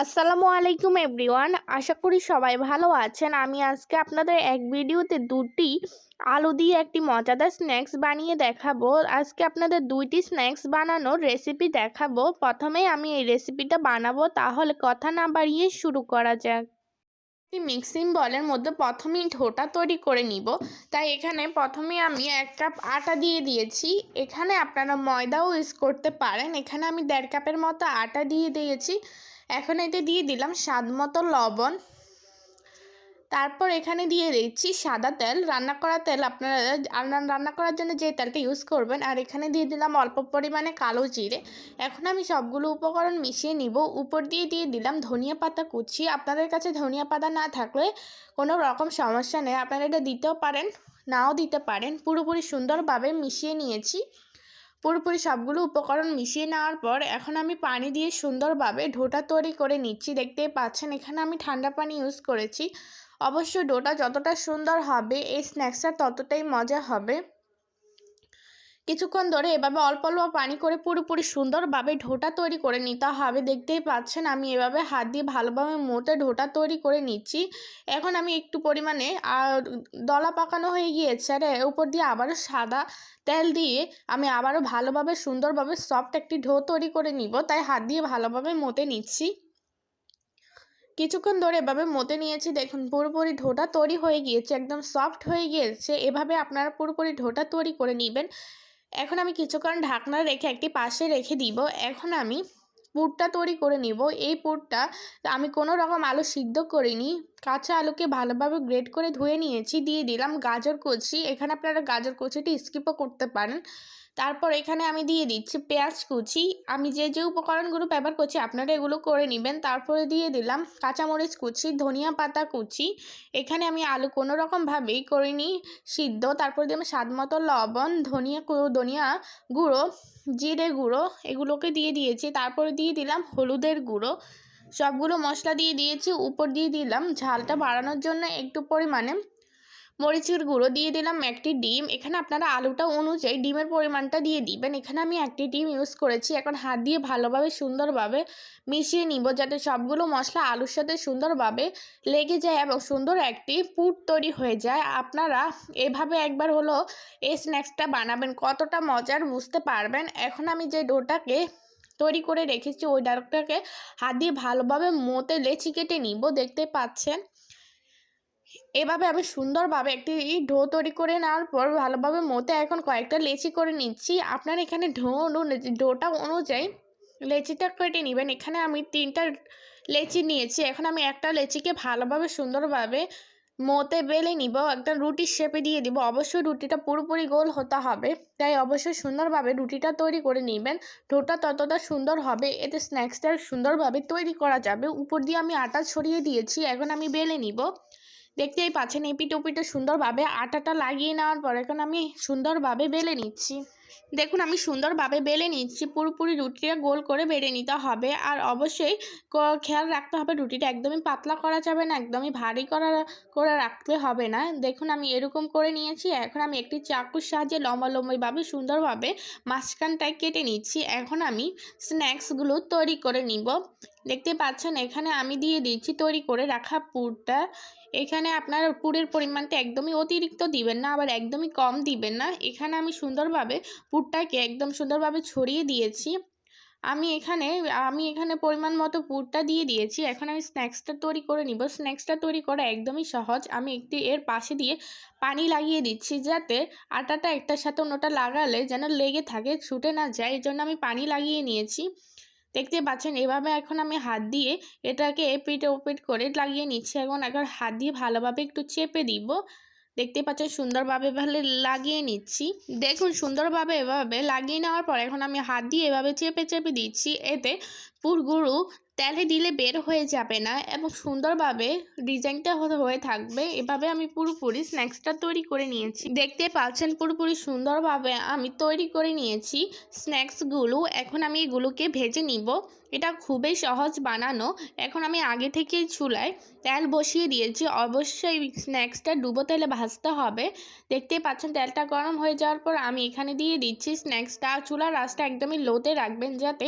আসসালামু আলাইকুম এভরিওয়ান। আশা করি সবাই ভালো আছেন। আমি আজকে আপনাদের এক ভিডিওতে দুটি আলু দিয়ে একটি মজাদার স্ন্যাক্স বানিয়ে দেখাবো। আজকে আপনাদের দুইটি স্ন্যাক্স বানানোর রেসিপি দেখাবো। প্রথমেই আমি এই রেসিপিটা বানাবো। তাহলে কথা না বাড়িয়ে শুরু করা যাক। মিক্সিং বলের মধ্যে প্রথমেই ঢোটা তৈরি করে নিব। তাই এখানে প্রথমে আমি এক কাপ আটা দিয়ে দিয়েছি। এখানে আপনারা ময়দাও ইউজ করতে পারেন। এখানে আমি দেড় কাপের মতো আটা দিয়ে দিয়েছি। এখন এতে দিয়ে দিলাম স্বাদ মতো লবণ। তারপর এখানে দিয়ে দিচ্ছি সাদা তেল। রান্না করা তেল আপনারা রান্না করার জন্য যে তেলটা ইউজ করবেন, আর এখানে দিয়ে দিলাম অল্প পরিমাণে কালো জিরে। এখন আমি সবগুলো উপকরণ মিশিয়ে নিব। উপর দিয়ে দিয়ে দিলাম ধনিয়া পাতা কুচি। আপনাদের কাছে ধনিয়া পাতা না থাকলে কোনো রকম সমস্যা নেই। আপনারা এটা দিতেও পারেন, নাও দিতে পারেন। পুরোপুরি সুন্দরভাবে মিশিয়ে নিয়েছি। পুরোপুরি সবগুলো উপকরণ মিশিয়ে নেওয়ার পর এখন আমি পানি দিয়ে সুন্দরভাবে ডোটা তৈরি করে নিচ্ছি। দেখতে পাচ্ছেন, এখানে আমি ঠান্ডা পানি ইউজ করেছি। অবশ্যই ডোটা যতটা সুন্দর হবে, এই স্ন্যাক্সটা ততটাই মজা হবে। কিছুক্ষণ ধরে এভাবে অল্প অল্প পানি করে পুরোপুরি সুন্দরভাবে ঢোটা তৈরি করে নিতে হবে। দেখতেই পাচ্ছেন, আমি এভাবে হাত দিয়ে ভালোভাবে মোটে ঢোটা তৈরি করে নিচ্ছি। এখন আমি একটু পরিমাণে দলা পাকানো হয়ে গিয়েছে আর উপর দিয়ে আবারও সাদা তেল দিয়ে আমি আবারও ভালোভাবে, সুন্দরভাবে সফট একটি ঢো তৈরি করে নিব। তাই হাত দিয়ে ভালোভাবে মতে নিচ্ছি। কিছুক্ষণ ধরে এভাবে মতে নিয়েছি। দেখুন, পুরোপুরি ঢোটা তৈরি হয়ে গিয়েছে, একদম সফট হয়ে গিয়েছে। এভাবে আপনারা পুরোপুরি ঢোটা তৈরি করে নেবেন। এখন আমি কিছুক্ষণ ঢাকনা রেখে একটি পাশে রেখে দিব। এখন আমি পুরটা তৈরি করে নিব। এই পুরটা আমি কোনো রকম আলু সিদ্ধ করিনি। কাঁচা আলুকে ভালোভাবে গ্রেড করে ধুয়ে নিয়েছি। দিয়ে দিলাম গাজর কুচি। এখানে আপনারা গাজর কুচিটি স্কিপও করতে পারেন। তারপর এখানে আমি দিয়ে দিচ্ছি পেঁয়াজ কুচি। আমি যে যে উপকরণগুলো ব্যবহার করছি, আপনারা এগুলো করে নেবেন। তারপরে দিয়ে দিলাম কাঁচামরিচ কুচি, ধনিয়া পাতা কুচি। এখানে আমি আলু কোনো রকমভাবেই করিনি, সিদ্ধ। তারপরে দিলাম স্বাদ মতো লবণ, ধনিয়া ধনিয়া গুঁড়ো, জিরে গুঁড়ো এগুলোকে দিয়ে দিয়েছি। তারপরে দিয়ে দিলাম হলুদের গুঁড়ো। সবগুলো মশলা দিয়ে দিয়েছি। উপর দিয়ে দিলাম ঝালটা বাড়ানোর জন্য একটু পরিমাণে। মরিচের গুঁড়ো দিয়ে দিলাম একটি ডিম। এখানে আপনারা আলুটা অনুযায়ী ডিমের পরিমাণটা দিয়ে দিবেন। এখানে আমি একটি ডিম ইউজ করেছি। এখন হাত দিয়ে ভালোভাবে সুন্দরভাবে মিশিয়ে নিব যাতে সবগুলো মশলা আলুর সাথে সুন্দরভাবে লেগে যায় এবং সুন্দর একটি পুর তৈরি হয়ে যায়। আপনারা এভাবে একবার হলো এই স্ন্যাক্সটা বানাবেন। কতটা মজার বুঝতে পারবেন। এখন আমি যে ডোটাকে তৈরি করে রেখেছি, ওই ডাকটাকে হাত দিয়ে ভালোভাবে মতে লেচি কেটে নিব। দেখতে পাচ্ছেন? এভাবে আমি সুন্দরভাবে একটি ঢো তৈরি করে নেওয়ার পর ভালোভাবে মতে এখন কয়েকটা লেচি করে নিচ্ছি। আপনার এখানে ঢো ঢোটা অনুযায়ী লেচিটা কেটে নেবেন। এখানে আমি তিনটা লেচি নিয়েছি। এখন আমি একটা লেচিকে ভালোভাবে সুন্দরভাবে মোতে বেলে নিব। একটা রুটির শেপে দিয়ে দিব। অবশ্যই রুটিটা পুরোপুরি গোল হতে হবে। তাই অবশ্যই সুন্দরভাবে রুটিটা তৈরি করে নেবেন। ঢোটা ততটা সুন্দর হবে। এতে স্ন্যাক্সটা সুন্দরভাবে তৈরি করা যাবে। উপর দিয়ে আমি আটা ছড়িয়ে দিয়েছি। এখন আমি বেলে নিব। দেখতেই পাচ্ছেন এপিট ওপিটে সুন্দরভাবে আটাটা লাগিয়ে নেওয়ার পর এখন আমি সুন্দরভাবে বেলে নিচ্ছি। দেখুন, আমি সুন্দরভাবে বেলে নিচ্ছি। পুরোপুরি রুটিটা গোল করে বেড়ে নিতে হবে। আর অবশ্যই খেয়াল রাখতে হবে, রুটিটা একদমই পাতলা করা যাবে না, একদমই ভারী করা, করে রাখতে হবে না। দেখুন, আমি এরকম করে নিয়েছি। এখন আমি একটি চাকুর সাহায্যে লম্বা লম্বাইভাবে সুন্দরভাবে মাঝখানটায় কেটে নিচ্ছি। এখন আমি স্ন্যাক্সগুলো তৈরি করে নিব। দেখতে পাচ্ছেন, এখানে আমি দিয়ে দিচ্ছি তৈরি করে রাখা পুরটা। এখানে আপনার পুরের পরিমাণটা একদমই অতিরিক্ত দিবেন না, আবার একদমই কম দিবেন না। এখানে আমি সুন্দরভাবে পুরটাকে একদম সুন্দরভাবে ছড়িয়ে দিয়েছি। আমি এখানে আমি এখানে পরিমাণ মতো পুরটা দিয়ে দিয়েছি। এখন আমি স্ন্যাক্সটা তৈরি করে নিব। স্ন্যাক্সটা তৈরি করা একদমই সহজ। আমি একটি, এর পাশে দিয়ে পানি লাগিয়ে দিচ্ছি যাতে আটাটা একটার সাথে অন্যটা লাগালে যেন লেগে থাকে, ছুটে না যায়। এই জন্য আমি পানি লাগিয়ে নিয়েছি। দেখতে পাচ্ছেন, এভাবে এখন আমি হাত দিয়ে এটাকে এপিট ওপিট করে লাগিয়ে নিচ্ছি। এখন এখন হাত দিয়ে ভালোভাবে একটু চেপে দিব। দেখতে পাচ্ছেন সুন্দরভাবে এভাবে লাগিয়ে নিচ্ছি। দেখুন, সুন্দরভাবে এভাবে লাগিয়ে নেওয়ার পর এখন আমি হাত দিয়ে এভাবে চেপে চেপে দিচ্ছি। এতে পুরগুলো তেলে দিলে বের হয়ে যাবে না এবং সুন্দরভাবে ডিজাইনটা হয়ে থাকবে। এভাবে আমি পুরোপুরি স্ন্যাক্সটা তৈরি করে নিয়েছি। দেখতে পাচ্ছেন পুরোপুরি সুন্দরভাবে আমি তৈরি করে নিয়েছি স্ন্যাক্সগুলো এখন আমি এগুলোকে ভেজে নিব। এটা খুবই সহজ বানানো। এখন আমি আগে থেকেই চুলায় তেল বসিয়ে দিয়েছি। অবশ্যই স্ন্যাক্সটা ডুবো তেলে ভাজতে হবে। দেখতে পাচ্ছেন তেলটা গরম হয়ে যাওয়ার পর আমি এখানে দিয়ে দিচ্ছি স্ন্যাক্সটা চুলার রাসটা একদমই লোতে রাখবেন যাতে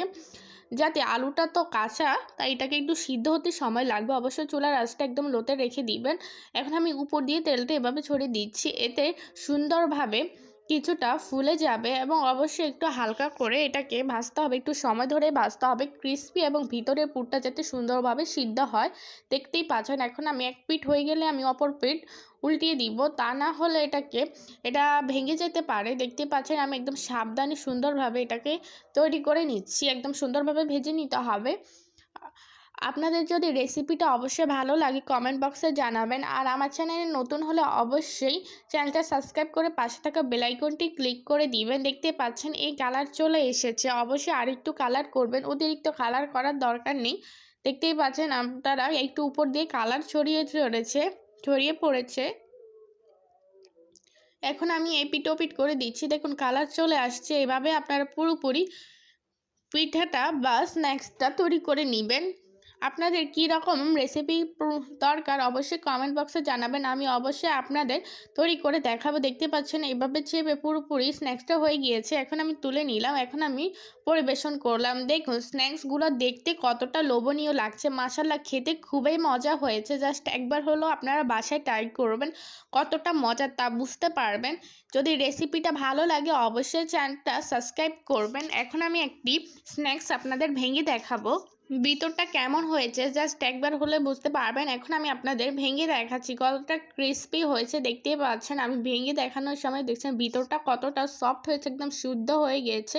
যাতে আলুটা তো কাঁচা, তাই এটাকে একটু সিদ্ধ হতে সময় লাগবে। অবশ্যই চুলার আঁচটা একদম লোতে রেখে দিবেন। এখন আমি উপর দিয়ে তেলটা এভাবে ছড়িয়ে দিচ্ছি। এতে সুন্দরভাবে কিছুটা ফুলে যাবে এবং অবশ্যই একটু হালকা করে এটাকে ভাজতে হবে। একটু সময় ধরে ভাজতে হবে। ক্রিস্পি এবং ভিতরের পুরটা যাতে সুন্দরভাবে সিদ্ধ হয়। দেখতেই পাচ্ছেন, এখন আমি এক পিঠ হয়ে গেলে আমি অপর পিঠ উল্টিয়ে দিব। তা না হলে এটাকে, এটা ভেঙে যেতে পারে। দেখতে পাচ্ছেন, আমি একদম সাবধানে সুন্দরভাবে এটাকে তৈরি করে নিচ্ছি। একদম সুন্দরভাবে ভেজে নিতে হবে। আপনাদের যদি রেসিপিটা অবশ্যই ভালো লাগে কমেন্ট বক্সে জানাবেন। আর আমার চ্যানেলে নতুন হলে অবশ্যই চ্যানেলটা সাবস্ক্রাইব করে পাশে থাকা বেলাইকনটি ক্লিক করে দিবেন। দেখতে পাচ্ছেন এই কালার চলে এসেছে। অবশ্যই আরেকটু কালার করবেন। অতিরিক্ত কালার করার দরকার নেই। দেখতেই পাচ্ছেন আপনারা একটু উপর দিয়ে কালার ছড়িয়ে চড়েছে, ছড়িয়ে পড়েছে। এখন আমি এই পিটোপিট করে দিচ্ছি। দেখুন কালার চলে আসছে। এভাবে আপনারা পুরোপুরি পিঠাটা বা স্ন্যাক্সটা তৈরি করে নেবেন। আপনাদের কী রকম রেসিপি দরকার অবশ্যই কমেন্ট বক্সে জানাবেন। আমি অবশ্যই আপনাদের তৈরি করে দেখাবো। দেখতে পাচ্ছেন এইভাবে চেপে পুরোপুরি স্ন্যাক্সটা হয়ে গিয়েছে। এখন আমি তুলে নিলাম। এখন আমি পরিবেশন করলাম। দেখুন স্ন্যাক্সগুলো দেখতে কতটা লোভনীয় লাগছে। মাসাল্লা খেতে খুবই মজা হয়েছে। জাস্ট একবার হলো আপনারা বাসায় ট্রাই করবেন। কতটা মজা তা বুঝতে পারবেন। যদি রেসিপিটা ভালো লাগে, অবশ্যই চ্যানেলটা সাবস্ক্রাইব করবেন। এখন আমি একটি স্ন্যাক্স আপনাদের ভেঙে দেখাবো। ভিতরটা কেমন হয়েছে? জাস্ট একবার হলে বুঝতে পারবেন। এখন আমি আপনাদের ভেঙে দেখাচ্ছি। কতটা ক্রিস্পি হয়েছে, দেখতেই পাচ্ছেন। আমি ভেঙে দেখানোর সময় দেখছেন ভিতরটা কতটা সফট হয়েছে, একদম শুদ্ধ হয়ে গিয়েছে।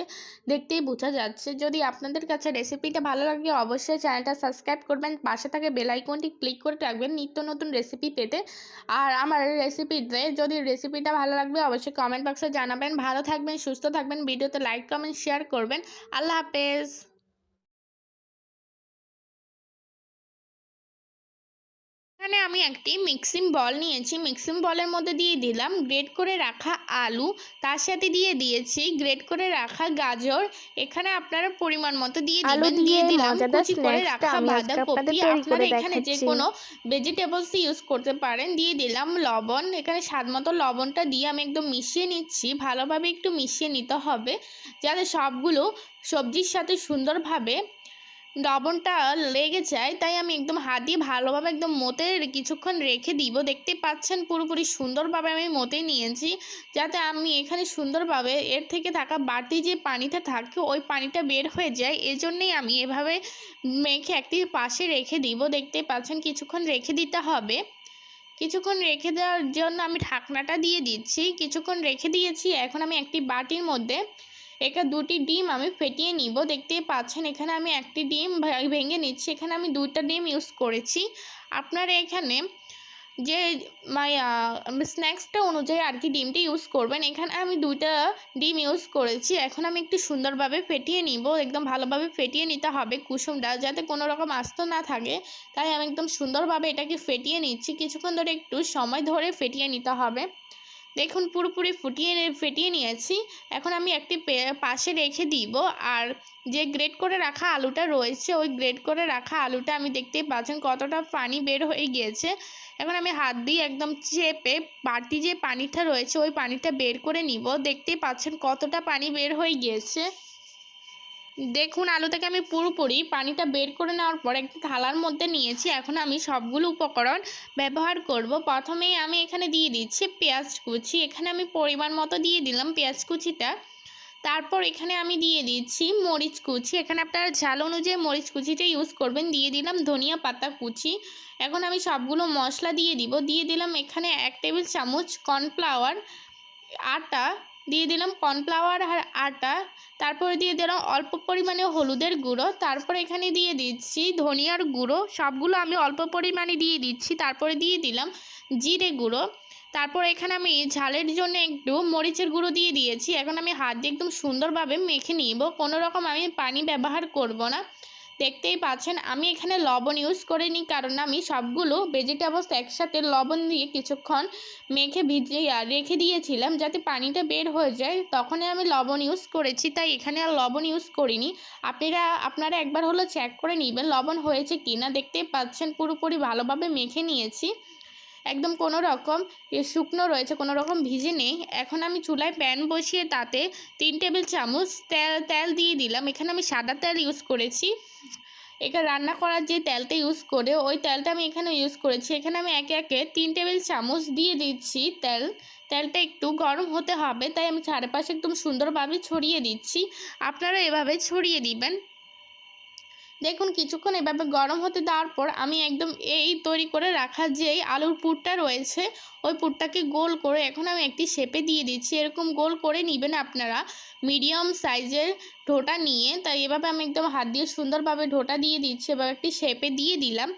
দেখতেই বোঝা যাচ্ছে। যদি আপনাদের কাছে রেসিপিটা ভালো লাগে, অবশ্যই চ্যানেলটা সাবস্ক্রাইব করবেন। পাশে থাকে বেলাইকনটি ক্লিক করে রাখবেন নিত্য নতুন রেসিপি পেতে। আর আমার রেসিপিতে যদি রেসিপিটা ভালো লাগবে, অবশ্যই কমেন্ট বক্সে জানাবেন। ভালো থাকবেন, সুস্থ থাকবেন। ভিডিওতে লাইক কমেন্ট শেয়ার করবেন। আল্লাহ হাফেজ। এখানে আমি একটি মিক্সিং বল নিয়েছি। মিক্সিং বলের মধ্যে দিয়ে দিলাম গ্রেট করে রাখা আলু। তার সাথে দিয়ে দিয়েছি গ্রেট করে রাখা গাজর। এখানে আপনারা পরিমাণ মতো দিয়ে দিবেন। দিয়ে দিলাম কুচি করে রাখা বাঁধাকপি। আপনারা এখানে যে কোনো ভেজিটেবলস ইউজ করতে পারেন। দিয়ে দিলাম লবণ। এখানে স্বাদ মতো লবণটা দিয়ে আমি একদম মিশিয়ে নিচ্ছি। ভালোভাবে একটু মিশিয়ে নিতে হবে। যাতে সবগুলো সবজির সাথে সুন্দরভাবে লবণটা লেগে যায়, তাই আমি একদম হাত দিয়ে ভালোভাবে একদম মতে কিছুক্ষণ রেখে দিব। দেখতে পাচ্ছেন পুরোপুরি সুন্দরভাবে আমি মতে নিয়েছি, যাতে আমি এখানে সুন্দরভাবে এর থেকে থাকা বাড়তি যে পানিটা থাকে, ওই পানিটা বের হয়ে যায়। এজন্যই আমি এভাবে মেখে একটি পাশে রেখে দিব। দেখতে পাচ্ছেন কিছুক্ষণ রেখে দিতে হবে। কিছুক্ষণ রেখে দেওয়ার জন্য আমি ঢাকনাটা দিয়ে দিচ্ছি। কিছুক্ষণ রেখে দিয়েছি। এখন আমি একটি বাটির মধ্যে এখানে দুটি ডিম আমি ফেটিয়ে নিব। দেখতেই পাচ্ছেন, এখানে আমি একটি ডিম ভেঙে নিচ্ছি। এখানে আমি দুইটা ডিম ইউজ করেছি। আপনারা এখানে যে স্ন্যাক্সটা অনুযায়ী আর কি ডিমটা ইউজ করবেন, এখানে আমি দুইটা ডিম ইউজ করেছি। এখন আমি একটু সুন্দরভাবে ফেটিয়ে নিব। একদম ভালোভাবে ফেটিয়ে নিতে হবে কুসুমটা, যাতে কোনো রকম আস্ত না থাকে। তাই আমি একদম সুন্দরভাবে এটাকে ফেটিয়ে নিচ্ছি। কিছুক্ষণ ধরে একটু সময় ধরে ফেটিয়ে নিতে হবে। দেখুন, পুরোপুরি ফুটিয়ে ফেটিয়ে নিয়েছি। এখন আমি একটি পাশে রেখে দিব। আর যে গ্রেট করে রাখা আলুটা রয়েছে, ওই গ্রেট করে রাখা আলুটা আমি দেখতেই পাচ্ছেন কতটা পানি বের হয়ে গিয়েছে। এখন আমি হাত দিয়ে একদম চেপে বাড়তি যে পানিটা রয়েছে, ওই পানিটা বের করে নিব। দেখতেই পাচ্ছেন কতটা পানি বের হয়ে গিয়েছে। দেখুন, আলু থেকে আমি পুরোপুরি পানিটা বের করে নেওয়ার পর একটি থালার মধ্যে নিয়েছি। এখন আমি সবগুলো উপকরণ ব্যবহার করব। প্রথমেই আমি এখানে দিয়ে দিচ্ছি পেঁয়াজ কুচি। এখানে আমি পরিমাণ মতো দিয়ে দিলাম পেঁয়াজ কুচিটা। তারপর এখানে আমি দিয়ে দিচ্ছি মরিচ কুচি। এখানে আপনারা ঝাল অনুযায়ী মরিচ কুচিটা ইউজ করবেন। দিয়ে দিলাম ধনিয়া পাতা কুচি। এখন আমি সবগুলো মশলা দিয়ে দিব। দিয়ে দিলাম এখানে এক টেবিল চামচ কর্নফ্লাওয়ার আটা দিয়ে দিলাম কর্নফ্লাওয়ার আর আটা, তারপরে দিয়ে দিলাম অল্প পরিমাণে হলুদের গুঁড়ো, তারপরে এখানে দিয়ে দিচ্ছি ধনিয়ার গুঁড়ো, সবগুলো আমি অল্প পরিমাণে দিয়ে দিচ্ছি, তারপরে দিয়ে দিলাম জিরে গুঁড়ো, তারপর এখানে আমি ঝালের জন্য একটু মরিচের গুঁড়ো দিয়ে দিয়েছি, এখন আমি হাত দিয়ে একদম সুন্দরভাবে মেখে নিব, কোনো রকম আমি পানি ব্যবহার করব না। দেখতেই পাচ্ছেন, আমি এখানে লবণ ইউজ করিনি কারণ আমি সবগুলো ভেজিটেবলস একসাথে লবণ দিয়ে কিছুক্ষণ মেখে ভিজিয়ে রেখে দিয়েছিলাম যাতে পানিটা বের হয়ে যায়। তখনই আমি লবণ ইউজ করেছি, তাই এখানে আর লবণ ইউজ করিনি। আপনারা আপনারা একবার হলো চেক করে নেবেন লবণ হয়েছে কি না দেখতেই পাচ্ছেন, পুরোপুরি ভালোভাবে মেখে নিয়েছি। একদম কোনো রকম শুকনো রয়েছে, কোনো রকম ভিজে নেই। এখন আমি চুলায় প্যান বসিয়ে তাতে তিন টেবিল চামচ তেল তেল দিয়ে দিলাম। এখানে আমি সাদা তেল ইউজ করেছি। এখানে রান্না করার যে তেলটা ইউজ করে, ওই তেলটা আমি এখানে ইউজ করেছি। এখানে আমি একে একে তিন টেবিল চামচ দিয়ে দিচ্ছি তেল। তেলটা একটু গরম হতে হবে, তাই আমি চারপাশে একদম সুন্দরভাবে ছড়িয়ে দিচ্ছি। আপনারা এভাবে ছড়িয়ে দিবেন। দেখুন, কিছুক্ষণ এভাবে গরম হতে দেওয়ার পর আমি একদম এই তৈরি করে রাখা যেই আলুর পুরটা রয়েছে ওই পুরটাকে গোল করে এখন আমি একটি শেপে দিয়ে দিচ্ছি। এরকম গোল করে নেবেন আপনারা। মিডিয়াম সাইজের ঢোটা নিয়ে। তাই এভাবে আমি একদম হাত দিয়ে সুন্দরভাবে ঢোটা দিয়ে দিচ্ছি। এবার একটি শেপে দিয়ে দিলাম।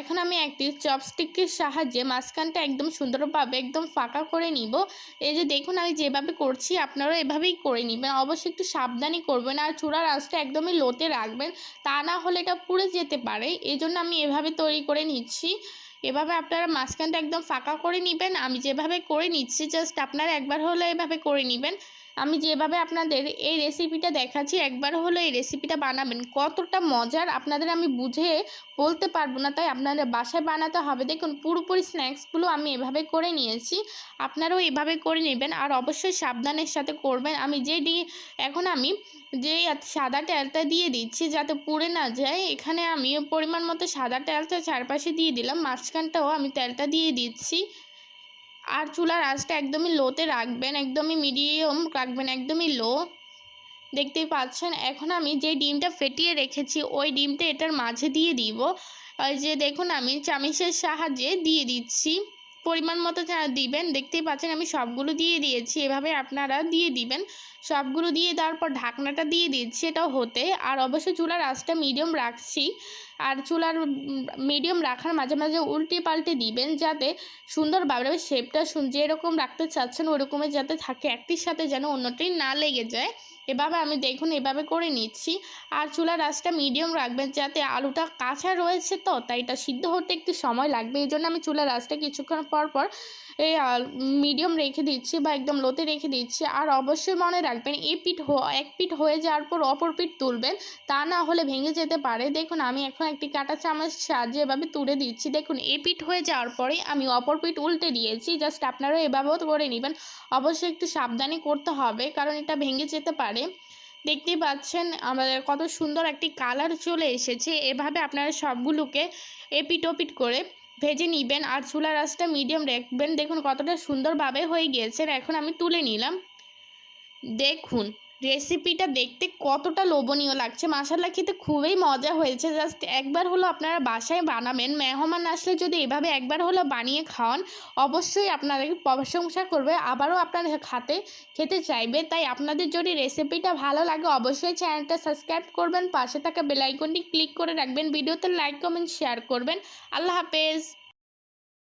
এখন আমি একটি চপস্টিকের সাহায্যে মাঝখানটা একদম সুন্দরভাবে একদম ফাঁকা করে নিব। এই যে দেখুন আমি যেভাবে করছি আপনারা এভাবেই করে নেবেন। অবশ্যই একটু সাবধানে করবেন আর চূড়ার আঁচটা একদমই লোতে রাখবেন। তা না হলে এটা পুড়ে যেতে পারে। এই জন্য আমি এভাবে তৈরি করে নিচ্ছি। এভাবে আপনারা মাঝখানটা একদম ফাঁকা করে নেবেন। আমি যেভাবে করে নিচ্ছি জাস্ট আপনারা একবার হলে এভাবে করে নেবেন। আমি যেভাবে আপনাদের এই রেসিপিটা দেখাচ্ছি, একবার হলো এই রেসিপিটা বানাবেন। কতটা মজার আপনাদের আমি বুঝে বলতে পারব না, তাই আপনাদের বাসায় বানাতে হবে। দেখুন, পুরোপুরি স্ন্যাক্সগুলো আমি এভাবে করে নিয়েছি। আপনারাও এভাবে করে নেবেন আর অবশ্যই সাবধানের সাথে করবেন। আমি যে ডি, এখন আমি যে সাদা তেলটা দিয়ে দিচ্ছি যাতে পুড়ে না যায়, এখানে আমি পরিমাণ মতো সাদা তেলটা চারপাশে দিয়ে দিলাম। মাঝখানটাও আমি তেলটা দিয়ে দিচ্ছি। আর চুলার আঁচটা একদমই লোতে রাখবেন, একদমই মিডিয়াম রাখবেন, একদমই লো। দেখতেই পাচ্ছেন, এখন আমি যে ডিমটা ফেটিয়ে রেখেছি, ওই ডিমটা এটার মাঝে দিয়ে দিব। ওই যে দেখুন, আমি চামিচের সাহায্যে দিয়ে দিচ্ছি। পরিমাণ মতো দিবেন, দেখতেই পাচ্ছেন আমি সবগুলো দিয়ে দিয়েছি, এভাবে আপনারা দিয়ে দিবেন। সবগুলো দিয়ে দেওয়ার পর ঢাকনাটা দিয়ে দিচ্ছি এটাও হতে। আর অবশ্যই চুলার আঁচটা মিডিয়াম রাখছি। আর চুলার মিডিয়াম রাখার মাঝে মাঝে উল্টে পাল্টে দিবেন যাতে সুন্দরভাবে শেপটা যেরকম রাখতে চাচ্ছেন ওরকমের যাতে থাকে একটির সাথে যেন অন্যটি না লেগে যায়। এভাবে আমি দেখুন, এভাবে করে নিচ্ছি। আর চুলার আঁচটা মিডিয়াম রাখবেন যাতে আলুটা কাঁচা রয়েছে তো, তাই এটা সিদ্ধ হতে একটু সময় লাগবে। এই জন্য আমি চুলার আঁচটা কিছুক্ষণ পর পর এই মিডিয়াম রেখে দিচ্ছি বা একদম লোতে রেখে দিচ্ছি। আর অবশ্যই মনে রাখবেন, এই পিঠ এক পিঠ হয়ে যাওয়ার পর অপর পিঠ তুলবেন, তা না হলে ভেঙে যেতে পারে। দেখুন, আমি এখন একটি কাঁটা চামচ সাহায্যে এভাবে তুলে দিচ্ছি। দেখুন, এ পিঠ হয়ে যাওয়ার পরে আমি অপর পিঠ উল্টে দিয়েছি। জাস্ট আপনারাও এভাবেও করে নেবেন। অবশ্যই একটু সাবধানে করতে হবে, কারণ এটা ভেঙে যেতে পারে। দেখতেই পাচ্ছেন, আমাদের কত সুন্দর একটি কালার চলে এসেছে। এভাবে আপনারা সবগুলোকে এপিট ওপিট করে ভেজে নিবেন আর চুলা রাসটা মিডিয়াম রাখবেন। দেখুন কতটা সুন্দরভাবে হয়ে গিয়েছে। এখন আমি তুলে নিলাম। দেখুন। রেসিপিটা দেখতে কতটা লোভনীয় লাগছে। মাসাল্লা খেতে খুবই মজা হয়েছে। জাস্ট একবার হলো আপনারা বাসায় বানাবেন। মেহমান আসলে যদি এভাবে একবার হলো বানিয়ে খাওয়ান, অবশ্যই আপনাদের প্রশংসা করবে। আবারও আপনার খাতে খেতে চাইবে। তাই আপনাদের যদি রেসিপিটা ভালো লাগে, অবশ্যই চ্যানেলটা সাবস্ক্রাইব করবেন। পাশে থাকা বেলাইকনটি ক্লিক করে রাখবেন। ভিডিওতে লাইক কমেন্ট শেয়ার করবেন। আল্লাহ হাফেজ।